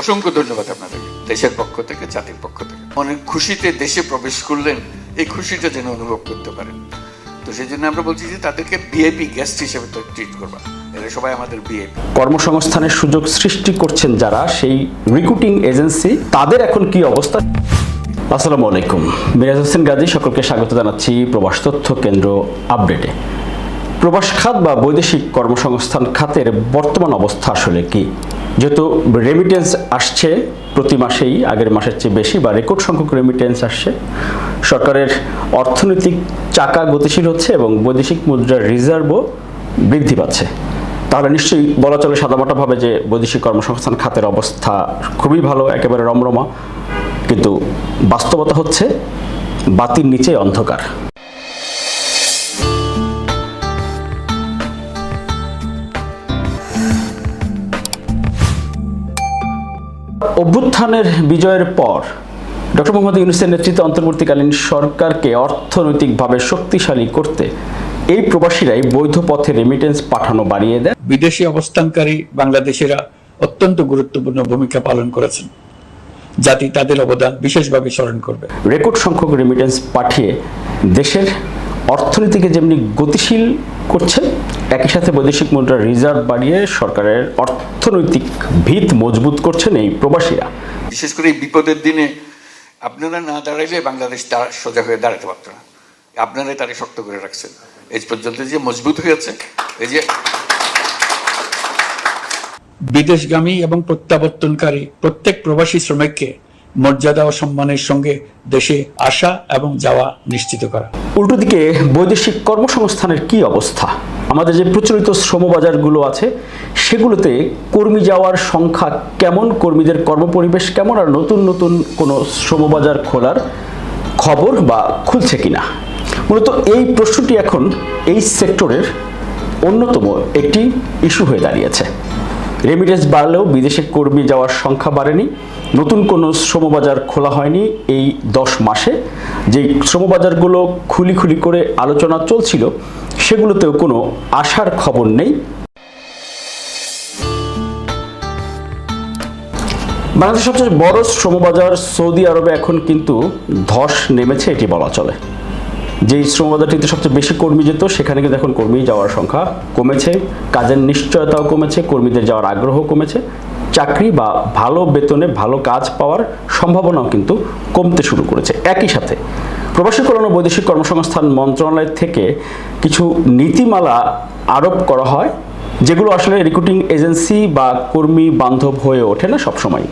অসংখ্য ধন্যবাদ আপনাদেরকে দেশের পক্ষ থেকে জাতির পক্ষ থেকে। অনেক খুশিতে দেশে প্রবেশ করলেন এই খুশিটা যেন অনুভব করতে পারেন। তো সেই জন্য আমরা বলছি যে তাদেরকে বিএপি গেস্ট হিসেবে তো ট্রিট করবা। এরা সবাই আমাদের বিএপি কর্মসংস্থানের সুযোগ সৃষ্টি করছেন যারা সেই রিক্রুটিং এজেন্সি তাদের এখন কি অবস্থা? আসসালামু আলাইকুম। মিরাজ হোসেন গাজী সকলকে স্বাগত জানাচ্ছি প্রবাস তথ্য কেন্দ্র আপডেটে। প্রবাস খাত বা বৈদেশিক কর্মসংস্থান খাতের বর্তমান অবস্থা আসলে কি? যেহেতু রেমিটেন্স আসছে প্রতি মাসেই, আগের মাসের চেয়ে বেশি বা রেকর্ড সংখ্যক রেমিটেন্স আসছে, সরকারের অর্থনৈতিক চাকা গতিশীল হচ্ছে এবং বৈদেশিক মুদ্রার রিজার্ভও বৃদ্ধি পাচ্ছে। তাহলে নিশ্চয়ই বলা চলে সাদামাটাভাবে যে বৈদেশিক কর্মসংস্থান খাতের অবস্থা খুবই ভালো, একেবারে রমরমা। কিন্তু বাস্তবতা হচ্ছে বাতির নিচে অন্ধকার। অভ্যুত্থানের বিজয়ের পর ডক্টর মোহাম্মদ ইউনুসের নেতৃত্বে অন্তর্বর্তীকালীন সরকারকে অর্থনৈতিকভাবে শক্তিশালী করতে এই প্রবাসীরাই বৈধ পথে রেমিটেন্স পাঠানো বাড়িয়ে দেয় বিদেশি অবস্থানকারী বাংলাদেশিরা অত্যন্ত গুরুত্বপূর্ণ ভূমিকা পালন করেছেন। জাতি তাদের অবদান বিশেষভাবে স্মরণ করবে। রেকর্ড সংখ্যক রেমিটেন্স পাঠিয়ে দেশের অর্থনীতিকে যেমনি গতিশীল করছে একই সাথে বৈদেশিক মুদ্রার রিজার্ভ বাড়িয়ে সরকারের অর্থনৈতিক ভিত মজবুত করছেন এই প্রবাসীরা। বিশেষ করে এই বিপদের দিনে আপনারা না দাঁড়াইলে বাংলাদেশ সোজা হয়ে দাঁড়াতে পারত না। আপনারাই তারে শক্ত করে রাখছেন। এই পর্যন্ত যে মজবুত হয়েছে এই যে বিদেশগামী এবং প্রত্যাবর্তনকারী প্রত্যেক প্রবাসী শ্রমিককে মর্যাদা ও সম্মানের সঙ্গে দেশে আসা এবং যাওয়া নিশ্চিত করা। উল্টো দিকে বৈদেশিক কর্মসংস্থানের কি অবস্থা? আমাদের যে প্রচলিত শ্রমবাজারগুলো আছে, সেগুলোতে কর্মী যাওয়ার সংখ্যা কেমন? কর্মীদের কর্মপরিবেশ কেমন? আর নতুন নতুন কোনো শ্রমবাজার খোলার খবর বা খুলছে কিনা? মূলত এই প্রশ্নটি এখন এই সেক্টরের অন্যতম একটি ইস্যু হয়ে দাঁড়িয়েছে। রেমিটেন্স বাড়লেও বিদেশে কর্মী যাওয়ার সংখ্যা বাড়েনি। নতুন কোনো শ্রমবাজার খোলা হয়নি এই দশ মাসে। যে শ্রমবাজারগুলো খুলি খুলি করে আলোচনা চলছিল, সেগুলোতেও কোনো আশার খবর নেই। বাংলাদেশের সবচেয়ে বড় শ্রমবাজার সৌদি আরবে এখন কিন্তু ধস নেমেছে, এটি বলা চলে। যেই শ্রমবাজারটিতে সবচেয়ে বেশি কর্মী যেত, সেখানে কিন্তু এখন কর্মী যাওয়ার সংখ্যা কমেছে। কাজের নিশ্চয়তাও কমেছে, কর্মীদের যাওয়ার আগ্রহ কমেছে। চাকরি বা ভালো বেতনে ভালো কাজ পাওয়ার সম্ভাবনাও কিন্তু কমতে শুরু করেছে। একই সাথে প্রবাসী কল্যাণ ও বৈদেশিক কর্মসংস্থান মন্ত্রণালয় থেকে কিছু নীতিমালা আরোপ করা হয়, যেগুলো আসলে রিক্রুটিং এজেন্সি বা কর্মী বান্ধব হয়ে ওঠে না সবসময়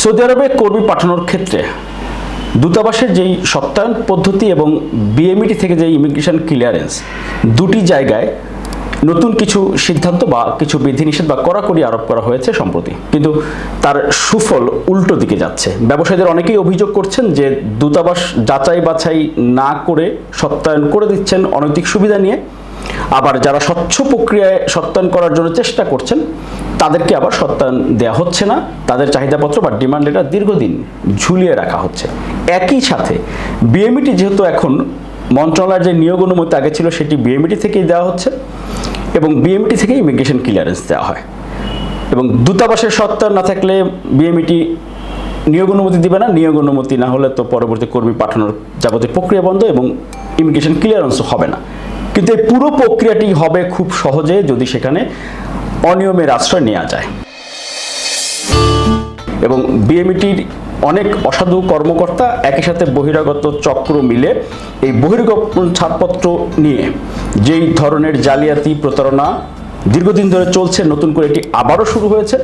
সৌদি আরবে কর্মী পাঠানোর ক্ষেত্রে দূতাবাসের যেই সত্যায়ন পদ্ধতি এবং বিএমইটি থেকে যে ইমিগ্রেশন ক্লিয়ারেন্স দুটি জায়গায় নতুন কিছু সিদ্ধান্ত বা কিছু বিধিনিষেধ বা কড়াকড়ি আরোপ করা হয়েছে সম্প্রতি। কিন্তু তার সুফল উল্টো দিকে যাচ্ছে। ব্যবসায়ীদের অনেকেই অভিযোগ করছেন যে দূতাবাস যাচাই বাছাই না করে সত্যায়ন করে দিচ্ছেন অনৈতিক সুবিধা নিয়ে। আবার যারা স্বচ্ছ প্রক্রিয়ায় সত্যায়ন করার জন্য চেষ্টা করছেন তাদেরকে আবার সত্যায়ন দেওয়া হচ্ছে না। তাদের চাহিদাপত্র বা ডিমান্ড লেটার দীর্ঘদিন ঝুলিয়ে রাখা হচ্ছে। একই সাথে বিএমইটি যেহেতু এখন মন্ত্রণালয়ের যে নিয়োগ অনুমতি আগে ছিল সেটি বিএমইটি থেকেই দেওয়া হচ্ছে এবং বিএমইটি থেকে ইমিগ্রেশন ক্লিয়ারেন্স দেওয়া হয়। এবং দূতাবাসের সত্যায়ন না থাকলে বিএমইটি নিয়োগ অনুমতি দিবে না। নিয়োগ অনুমতি না হলে তো পরবর্তী কর্মী পাঠানোর যাবতীয় প্রক্রিয়া বন্ধ এবং ইমিগ্রেশন ক্লিয়ারেন্সও হবে না। কিন্তু এই পুরো প্রক্রিয়াটি হবে খুব সহজে যদি সেখানে অনিয়মের আশ্রয় নেওয়া যায়। এবং বিএমইটির অনেক অসাধু কর্মকর্তা একই সাথে বহিরাগত চক্র মিলে এই বহির্গত ছাড়পত্র নিয়ে যেই ধরনের জালিয়াতি প্রতারণা দীর্ঘদিন ধরে চলছে, নতুন করে এটি আবারও শুরু হয়েছে।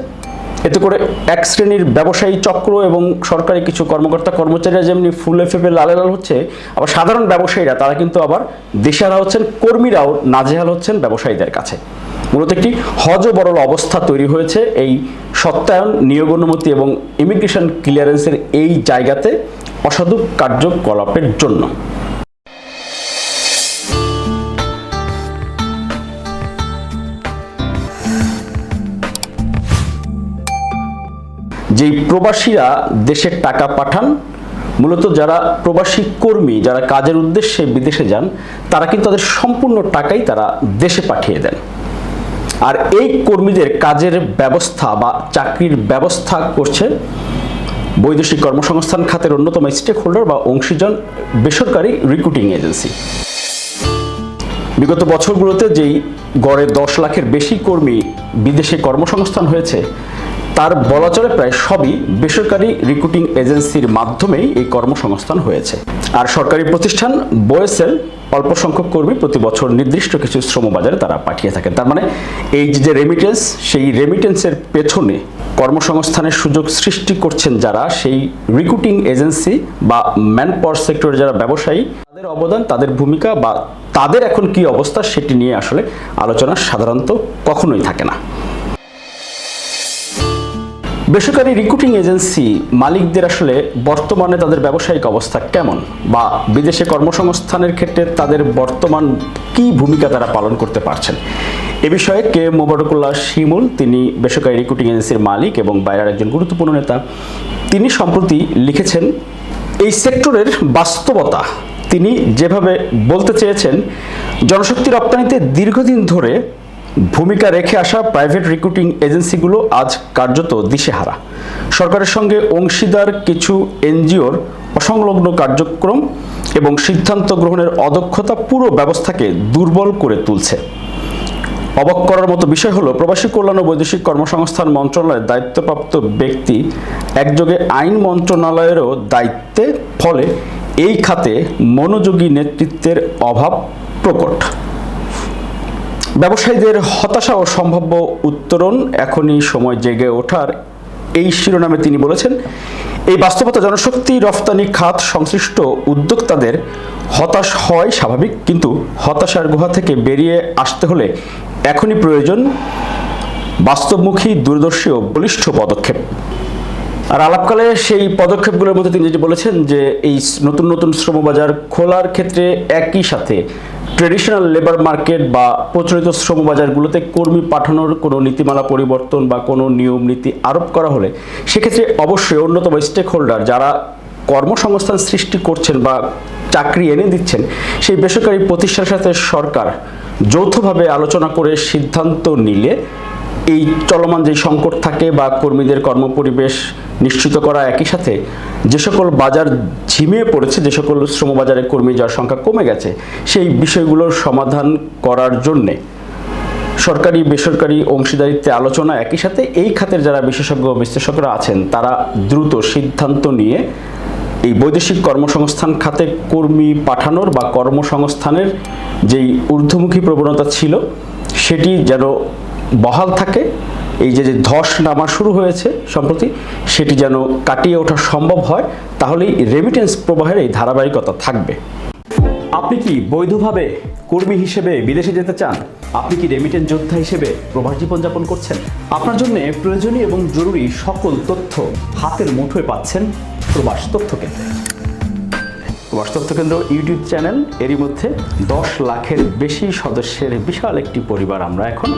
এতে করে এক শ্রেণির ব্যবসায়ী চক্র এবং সরকারি কিছু কর্মকর্তা কর্মচারীরা যেমনি ফুলে ফেপে লালে লাল হচ্ছে, আবার সাধারণ ব্যবসায়ীরা, তারা কিন্তু আবার দেশারা হচ্ছেন, কর্মীরাও নাজেহাল হচ্ছেন ব্যবসায়ীদের কাছে। মূলত একটি হজ বরল অবস্থা তৈরি হয়েছে এই সত্যায়ন, নিয়োগ অনুমতি এবং ইমিগ্রেশন ক্লিয়ারেন্সের এই জায়গাতে অসাধু কার্যকলাপের জন্য। যেই প্রবাসীরা দেশের টাকা পাঠান, মূলত যারা প্রবাসী কর্মী, যারা কাজের উদ্দেশ্যে বিদেশে যান, তারা কিন্তু তাদের সম্পূর্ণ টাকাই তারা দেশে পাঠিয়ে দেন। আর এই কর্মীদের কাজের ব্যবস্থা বা চাকরির ব্যবস্থা করছে বৈদেশিক কর্মসংস্থান খাতের অন্যতম স্টেক হোল্ডার বা অংশীজন বেসরকারি রিক্রুটিং এজেন্সি বিগত বছরগুলোতে যেই গড়ে দশ লাখের বেশি কর্মী বিদেশে কর্মসংস্থান হয়েছে তার বলা চলে প্রায় সবই বেসরকারি রিক্রুটিং এজেন্সির মাধ্যমেই এই কর্মসংস্থান হয়েছে। আর সরকারি প্রতিষ্ঠান বয়েসেল অল্প সংখ্যক কর্মী প্রতি বছর নির্দিষ্ট কিছু শ্রমবাজারে তারা পাঠিয়ে থাকেন। তার মানে এই যে রেমিটেন্স সেই রেমিটেন্সের পেছনে কর্মসংস্থানের সুযোগ সৃষ্টি করছেন যারা, সেই রিক্রুটিং এজেন্সি বা ম্যান পাওয়ার সেক্টরে যারা ব্যবসায়ী, তাদের অবদান, তাদের ভূমিকা বা তাদের এখন কি অবস্থা সেটি নিয়ে আসলে আলোচনা সাধারণত কখনোই থাকে না। বেসরকারি রিক্রুটিং এজেন্সি মালিকদের আসলে বর্তমানে তাদের ব্যবসায়িক অবস্থা কেমন? বা বিদেশে কর্মসংস্থানের ক্ষেত্রে তাদের বর্তমান কি ভূমিকা তারা পালন করতে পারছেন? এ বিষয়ে কে মোবারকুল্লাহ শিমুল, তিনি বেসরকারি রিক্রুটিং এজেন্সির মালিক এবং বাইরের একজন গুরুত্বপূর্ণ নেতা, তিনি সম্প্রতি লিখেছেন, এই সেক্টরের বাস্তবতা তিনি যেভাবে বলতে চেয়েছেন, জনশক্তি রপ্তানিতে দীর্ঘদিন ধরে ভূমিকা রেখে আসা প্রাইভেট রিক্রুটিং এজেন্সিগুলো আজ কার্যত দিশেহারা। সরকারের সঙ্গে অংশীদার কিছু এনজিওর অসংলগ্ন কার্যক্রম এবং সিদ্ধান্ত গ্রহণের অদক্ষতা পুরো ব্যবস্থাকে দুর্বল করে তুলছে। অবাক করার মতো বিষয় হলো, প্রবাসী কল্যাণ ও বৈদেশিক কর্মসংস্থান মন্ত্রণালয়ের দায়িত্বপ্রাপ্ত ব্যক্তি একযোগে আইন মন্ত্রণালয়েরও দায়িত্বে, ফলে এই খাতে মনোযোগী নেতৃত্বের অভাব প্রকট। ব্যবসায়ীদের হতাশা ও সম্ভাব্য উত্তরণ এখনই সময় জেগে ওঠার এই শিরোনামে তিনি বলেছেন, এই বাস্তবতা জনশক্তি, রফতানি, খাত সংশ্লিষ্ট উদ্যোক্তাদের হতাশ হয় স্বাভাবিক, কিন্তু হতাশার গুহা থেকে বেরিয়ে আসতে হলে এখনই প্রয়োজন বাস্তবমুখী, দূরদর্শী ও বলিষ্ঠ পদক্ষেপ। আর আলাপকালে সেই পদক্ষেপগুলোর মধ্যে তিনি যেটি বলেছেন যে, এই নতুন নতুন শ্রমবাজার খোলার ক্ষেত্রে একই সাথে ট্রেডিশনাল লেবার মার্কেট বা প্রচলিত শ্রমবাজারগুলোতে কর্মী পাঠানোর কোনো নীতিমালা পরিবর্তন বা কোনো নিয়ম, নীতি আরোপ করা হলে সেক্ষেত্রে অবশ্যই অন্যতম স্টেক হোল্ডার যারা কর্মসংস্থান সৃষ্টি করছেন বা চাকরি এনে দিচ্ছেন, সেই বেসরকারি প্রতিষ্ঠানের সাথে সরকার যৌথভাবে আলোচনা করে সিদ্ধান্ত নিলে এই চলমান যে সংকট থাকে বা কর্মীদের কর্মপরিবেশ নিশ্চিত করা একই সাথে যে সকল বাজার ঝিমিয়ে পড়েছে, যে সকল শ্রমবাজারে কর্মী যাওয়ার সংখ্যা কমে গেছে, সেই বিষয়গুলোর সমাধান করার জন্যে সরকারি, বেসরকারি অংশীদারিত্বে আলোচনা একই সাথে, এই খাতের যারা বিশেষজ্ঞ বিশ্লেষকরা আছেন, তারা দ্রুত সিদ্ধান্ত নিয়ে এই বৈদেশিক কর্মসংস্থান খাতে কর্মী পাঠানোর বা কর্মসংস্থানের যেই ঊর্ধ্বমুখী প্রবণতা ছিল, সেটি যেন বহাল থাকে। এই যে যে ধস নামা শুরু হয়েছে সম্প্রতি, সেটি যেন কাটিয়ে ওঠা সম্ভব হয়, তাহলেই রেমিটেন্স প্রবাহের এই ধারাবাহিকতা থাকবে। আপনি কি বৈধভাবে কর্মী হিসেবে বিদেশে যেতে চান? আপনি কি রেমিটেন্স যোদ্ধা হিসেবে প্রবাস জীবনযাপন করছেন? আপনার জন্য প্রয়োজনীয় এবং জরুরি সকল তথ্য হাতের মুঠোয় পাচ্ছেন প্রবাস তথ্য কেন্দ্রে। প্রবাস তথ্য কেন্দ্র ইউটিউব চ্যানেল, এরই মধ্যে দশ লাখের বেশি সদস্যের বিশাল একটি পরিবার আমরা এখন